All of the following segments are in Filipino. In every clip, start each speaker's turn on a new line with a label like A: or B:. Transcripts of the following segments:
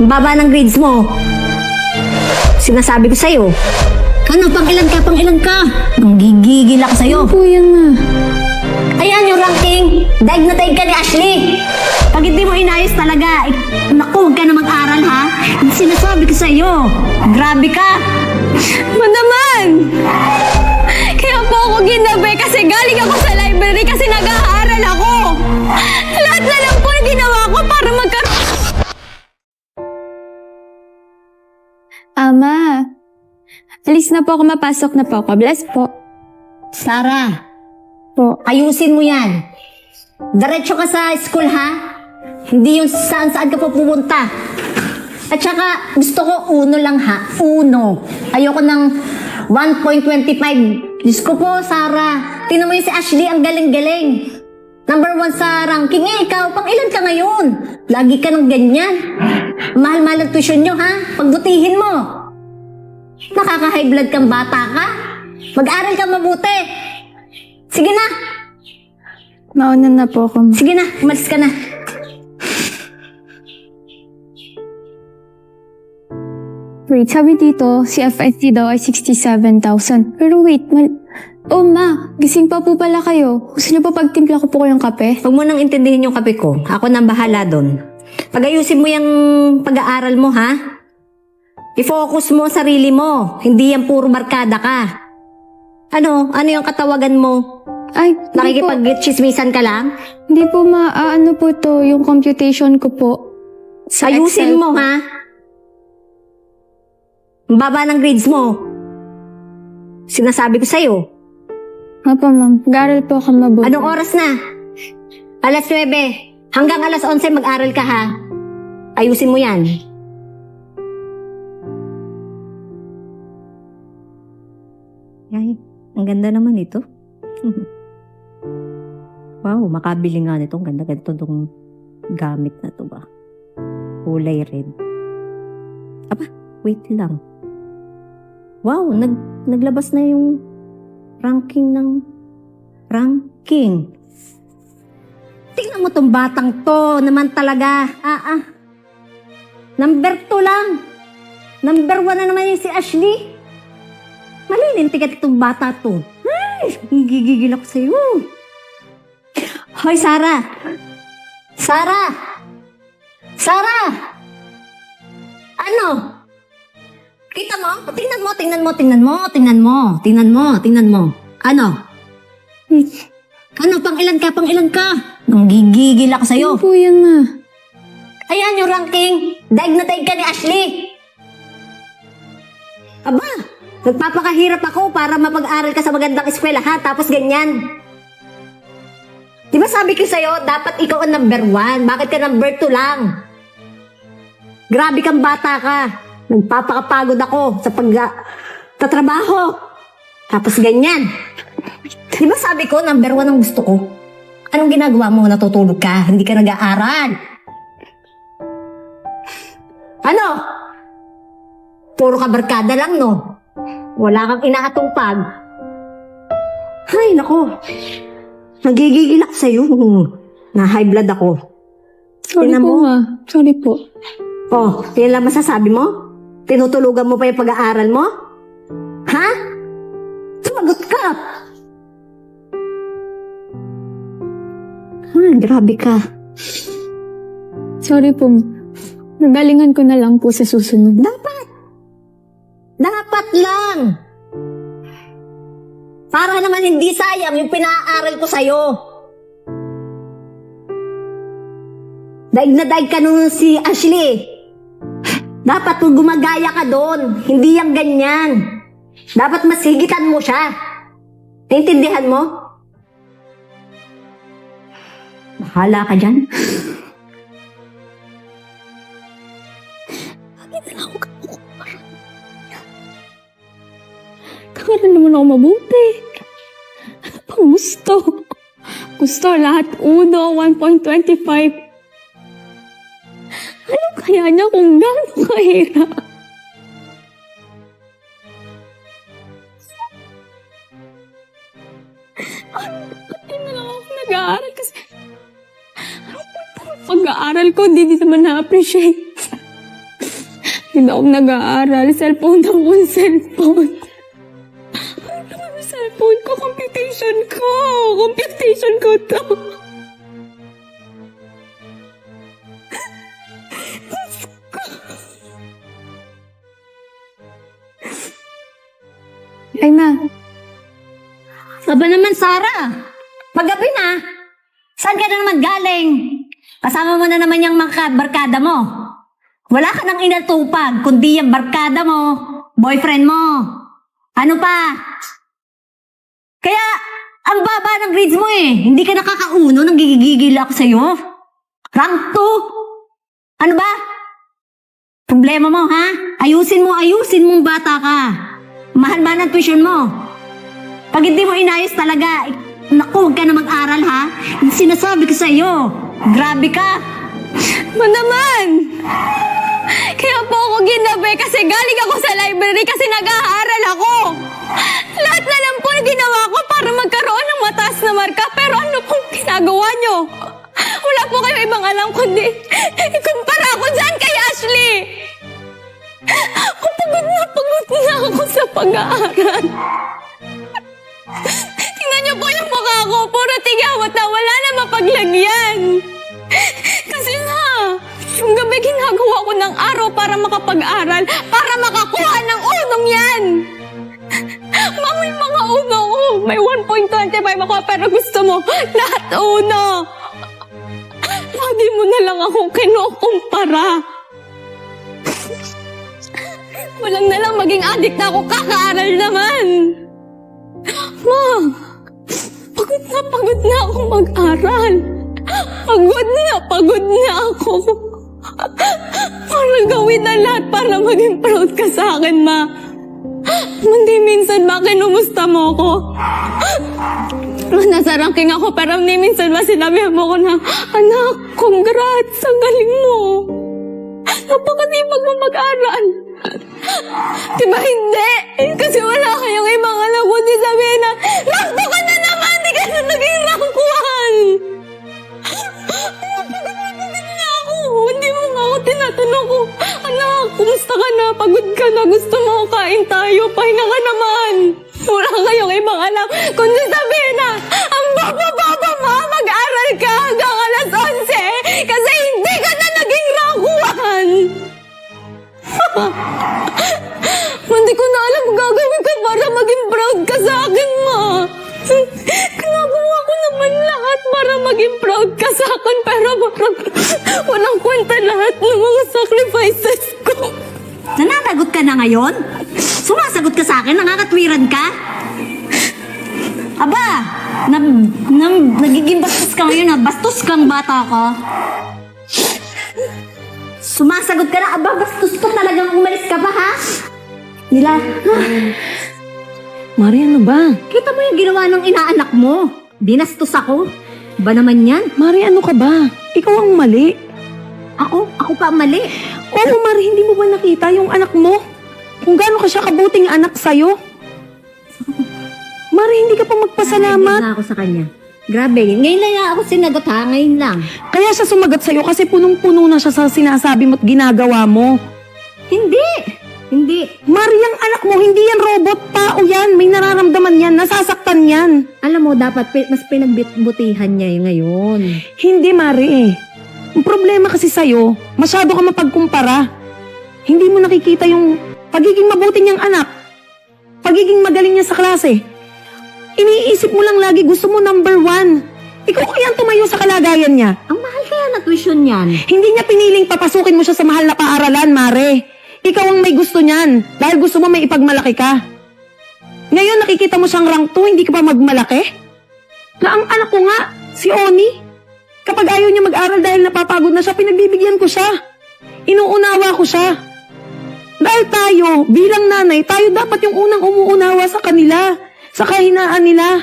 A: Ang baba ng grades mo. Sinasabi ko sa'yo. Ano, pang ilan ka, pang ilan ka? Ang gigigil ako sa'yo.
B: Po yan na.
A: Ayan yung ranking. Daig na daig ka ni Ashley. Pag hindi mo inayos talaga, eh, naku, huwag ka na mag-aral ha. Sinasabi ko sa'yo. Grabe ka.
B: Ma alis na po ako, mapasok na po ako. Bless po.
A: Sarah,
B: Po.
A: ayusin mo yan. Diretso ka sa school ha. Hindi yung saan saan ka pa pupunta. At saka, gusto ko uno lang ha. Uno. Ayoko ng 1.25. Diyos ko po, Sarah. Tingnan mo yung si Ashley, ang galing-galing. Number one sa ranking eh, ikaw, pang ilan ka ngayon? Lagi ka ng ganyan. Mahal-mahal ang tuition nyo, ha? Pagbutihin mo. Nakaka-high blood kang bata ka? Mag-aral ka mabuti. Sige na,
B: Mauna na po ako.
A: sige na, umalis ka na.
B: Wait, sabi dito, si FIT daw ay 67,000. Pero wait, mal... Oh ma, gising pa po pala kayo. Gusto niyo pa pagtimpla ko po kayong kape?
A: Huwag mo nang intindihin yung kape ko. Ako nang bahala doon. Pag-ayusin mo yung pag-aaral mo, ha? I-focus mo ang sarili mo. Hindi yan puro barkada ka. Ano? Ano yung katawagan mo?
B: Ay, po,
A: Nakikipag-chismisan ka lang?
B: hindi po ma, ah, ano po to, yung computation ko po. Sa
A: Ayusin
B: Excel
A: mo,
B: po.
A: ha? Ang baba ng grades mo. Sinasabi ko sa'yo.
B: Opo ma'am, mag-aaral po ako mabuti.
A: Anong oras na? Alas 9. Hanggang alas 11 mag-aral ka ha. Ayusin mo yan. Ay, ang ganda naman ito. wow, makabili nga nito. Ang ganda ganito tong gamit na to ba. Kulay red. Aba, wait lang. Wow, nag, naglabas na yung ranking ng ranking. Tingnan mo tong batang to naman talaga. Ah, ah. Number two lang. Number one na naman yung si Ashley. Malilintikat itong bata to. Ay, gigigil ako sa'yo. Hoy, Sarah. Sarah! Sarah! Ano? Kita mo? Tingnan mo, tingnan mo, tingnan mo, tingnan mo, tingnan mo, tingnan mo. Ano? Ano, pang ilan ka, pang ilan ka? Nang gigigil ako sa'yo.
B: Ano po yan ma?
A: Ayan yung ranking. Daig na daig ka ni Ashley. Aba, nagpapakahirap ako para mapag-aral ka sa magandang eskwela ha, tapos ganyan. Di ba sabi ko sa'yo, dapat ikaw ang number one. Bakit ka number two lang? Grabe kang bata ka. Nagpapakapagod ako sa pag tatrabaho. Tapos ganyan. Di ba sabi ko, number one ang gusto ko? Anong ginagawa mo? Natutulog ka? Hindi ka nag-aaral? Ano? Puro ka barkada lang, no? Wala kang inaatupag. Ay, nako. Nagigigil ako sa'yo. Na high blood ako.
B: Sorry
A: Tingnan
B: po
A: mo.
B: ma. Sorry po.
A: Oh, yan lang masasabi mo? Tinutulugan mo pa yung pag-aaral mo? Ha? Sumagot ka! Ay, grabe ka.
B: Sorry po. Nagalingan ko na lang po sa susunod.
A: Dapat Para naman hindi sayang yung pinaaral ko sa'yo. Daig na daig ka nung si Ashley. Dapat kung gumagaya ka doon, hindi yung ganyan. Dapat mas higitan mo siya. Naintindihan mo? Bahala ka dyan.
B: Kakaroon naman ako mabuti. Gusto? Gusto lahat uno, 1.25. Ano kaya niya kung gaano kahirap? Pati na lang ako nag-aaral kasi pag-aaral ko, hindi din naman na-appreciate. Hindi na ako nag-aaral. Cellphone daw akong cellphone. Cellphone ko? Computation ko! Computation ko to! Ay, ma.
A: Aba naman, Sara. Paggabi na. Saan ka na naman galing? Kasama mo na naman yung mga barkada mo. Wala ka nang inatupag, kundi yung barkada mo, boyfriend mo. Ano pa? Kaya, ang baba ng grades mo eh. Hindi ka nakakauno, nang gigigil ako sa'yo. Rank 2. Ano ba? Problema mo, ha? Ayusin mo, ayusin mong bata ka. Mahal ba ng tuition mo? Pag hindi mo inayos talaga, naku, huwag ka na mag-aral ha. Sinasabi ko sa iyo, grabe ka.
B: Ma naman! Kaya po ako ginabi kasi galing ako sa library kasi nag-aaral ako. Lahat na ginawa ko para magkaroon ng mataas na marka pero ano pong ginagawa nyo? Wala po kayo ibang alam kundi ikumpara ako dyan kay Ashley. Pagod na pagod na ako sa pag-aaral. Tingnan niyo po yung mukha ko. Puro tigawat na wala na mapaglagyan. Kasi na, yung gabi ginagawa ko ng araw para makapag-aral, para makakuha ng unong yan. Mga uno ko, may 1.25 ako, pero gusto mo, lahat uno. Lagi mo na lang akong kinukumpara. Walang na lang maging addict na ako, kakaaral naman. Ma, pagod na pagod na ako mag-aral. Pagod na, pagod na ako. Para gawin na lahat para maging proud ka sa akin, ma. Kundi minsan ba kinumusta mo ko? Nasa ranking ako pero ni minsan ba sinabi mo ko na, Anak, congrats! Ang galing mo! Napakatipag mo mag-aral! Diba hindi? Kasi wala kayong ibang alam kundi sabihin na, Nakto ka na naman! Di ka na naging rank 1! Ako tinatanong ko, Anak, kumusta ka na? Pagod ka na? Gusto mo kain tayo? Pahinga ka naman! Wala kayong ibang alam
A: Nananagot ka na ngayon? Sumasagot ka sa akin, nakakatwiran ka? Aba, na, na, nagiging bastos ka ngayon ha, bastos kang bata ka. Sumasagot ka na, aba, bastos to talagang umalis ka pa ha? Nila, ha?
C: Mari, ano ba?
A: Kita mo yung ginawa ng inaanak mo. Binastos ako. Ba naman yan?
C: Mari, ano ka ba? Ikaw ang mali.
A: Ako? Ako pa ang mali.
C: Oo, Mari, hindi mo ba nakita yung anak mo? Kung gaano ka siya kabuting anak sa'yo? Mari, hindi ka pa magpasalamat.
A: Naiinggit na ako sa kanya. Grabe, ngayon lang ako sinagot ha, ngayon lang.
C: Kaya siya sumagot sa'yo kasi punong-puno na siya sa sinasabi mo at ginagawa mo.
A: Hindi! Hindi.
C: Mari, ang anak mo, hindi yan robot. Tao yan. May nararamdaman yan. Nasasaktan yan.
A: Alam mo, dapat pi- mas pinagbutihan niya yung ngayon.
C: Hindi, Mari eh. Ang problema kasi sa'yo, masyado ka mapagkumpara. Hindi mo nakikita yung pagiging mabuti niyang anak. Pagiging magaling niya sa klase. Iniisip mo lang lagi, gusto mo number one. Ikaw kaya ang tumayo sa kalagayan niya.
A: Ang mahal kaya na tuition niyan.
C: Hindi niya piniling papasukin mo siya sa mahal na paaralan, Mare. Ikaw ang may gusto niyan, dahil gusto mo may ipagmalaki ka. Ngayon nakikita mo siyang rank 2, hindi ka pa magmalaki? Na ang anak ko nga, si Oni. Kapag ayaw niya mag-aral dahil napapagod na siya, pinagbibigyan ko siya. Inuunawa ko siya. Dahil tayo, bilang nanay, tayo dapat yung unang umuunawa sa kanila, sa kahinaan nila.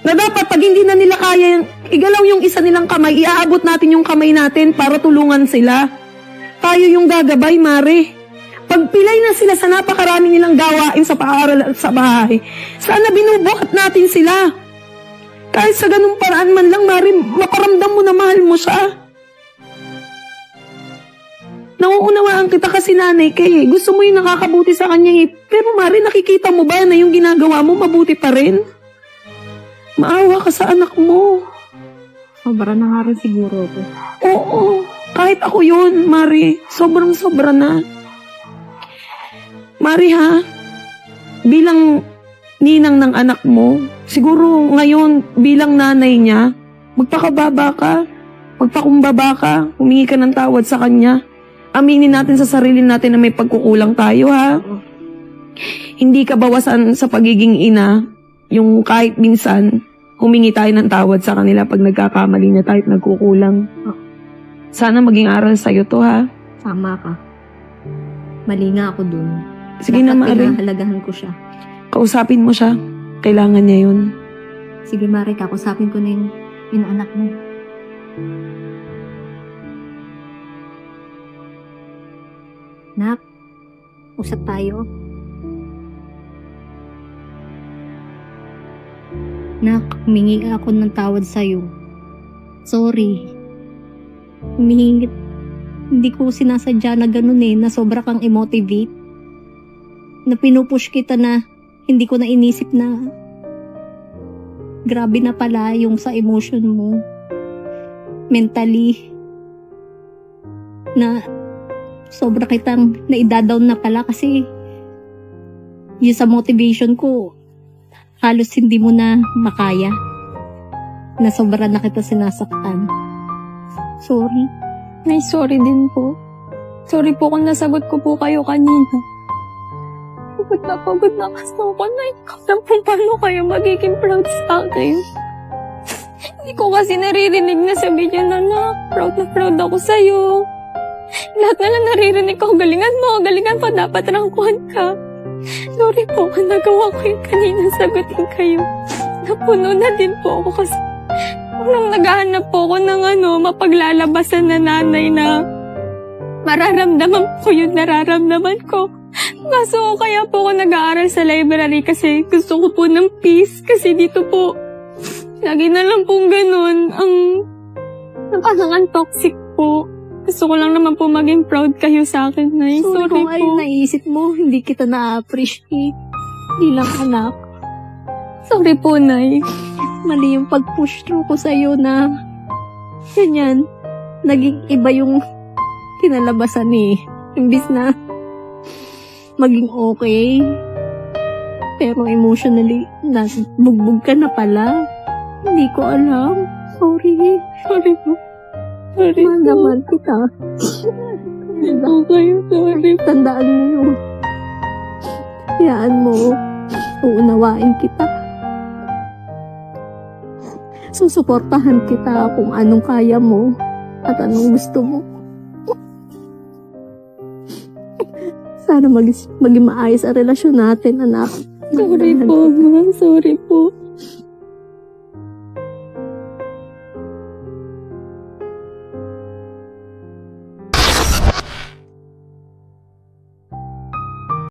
C: Na dapat pag hindi na nila kaya yung igalaw yung isa nilang kamay, iaabot natin yung kamay natin para tulungan sila. Tayo yung gagabay, Mare. Pag pilay na sila sa napakarami nilang gawain sa paaral at sa bahay, sana binubuhat natin sila. Kahit sa ganung paraan man lang, Mare, maparamdam mo na mahal mo siya. Nauunawaan kita kasi nanay ka eh. Gusto mo yung nakakabuti sa kanya eh. Pero Mare, nakikita mo ba na yung ginagawa mo mabuti pa rin? Maawa ka sa anak mo.
A: Sobra na nga rin siguro to.
C: Oo, kahit ako yun, Mari. Sobrang sobra na. Mari ha, bilang ninang ng anak mo, siguro ngayon bilang nanay niya, magpakababa ka, magpakumbaba ka, humingi ka ng tawad sa kanya. Aminin natin sa sarili natin na may pagkukulang tayo ha. Hindi ka bawasan sa pagiging ina, yung kahit minsan, humingi tayo ng tawad sa kanila pag nagkakamali na tayo at nagkukulang. Sana maging aral sa'yo to, ha?
A: Tama ka. Mali nga ako dun.
C: Sige na,
A: Dapat
C: Mare.
A: pinahalagahan ko siya.
C: Kausapin mo siya. Kailangan niya yun.
A: Sige, Mare, kakusapin ko na yung, yung mo. Nak, usap tayo. Nak, humingi ako ng tawad sa'yo. Sorry. Humingi, hindi ko sinasadya na ganun eh, na sobra kang emotivate. Na pinupush kita na hindi ko na inisip na grabe na pala yung sa emotion mo. Mentally. Na sobra kitang naidadawn na pala kasi yung sa motivation ko, halos hindi mo na makaya. Na sobra na kita sinasaktan. Sorry.
B: Nay, sorry din po. Sorry po kung nasagot ko po kayo kanina. Pagod na pagod na kasi ako, Nay. Alam po paano kayo magiging proud sa akin. Hindi ko kasi naririnig na sabi niyo na na, proud na proud ako sa'yo. Lahat na lang naririnig ko, galingan mo, galingan pa, dapat rangkuhan ka. Sorry po kung nagawa ko yung kanina sagutin kayo. Napuno na din po ako kasi nung naghahanap po ako ng ano, mapaglalabasan na nanay na mararamdaman ko yung nararamdaman ko. Kaso kaya po ako nag-aaral sa library kasi gusto ko po ng peace kasi dito po lagi na lang pong ganun ang parang ang toxic po. Gusto ko lang naman po maging proud kayo sa akin, Nay.
A: Sorry,
B: Sorry, po.
A: naisip mo, hindi kita na-appreciate. Bilang anak.
B: Sorry po, Nay.
A: mali yung pag-push through ko sa'yo na ganyan, naging iba yung kinalabasan eh. Imbis na maging okay. Pero emotionally, bugbog ka na pala. Hindi ko alam. Sorry.
B: Sorry po. Sorry po.
A: mahal kita.
B: Sorry po kayo. Sorry
A: Tandaan mo yun. Hayaan mo. Uunawain kita. Susuportahan kita kung anong kaya mo at anong gusto mo. Sana maging, maging maayos ang relasyon natin, anak.
B: Sorry po, ma. Sorry po.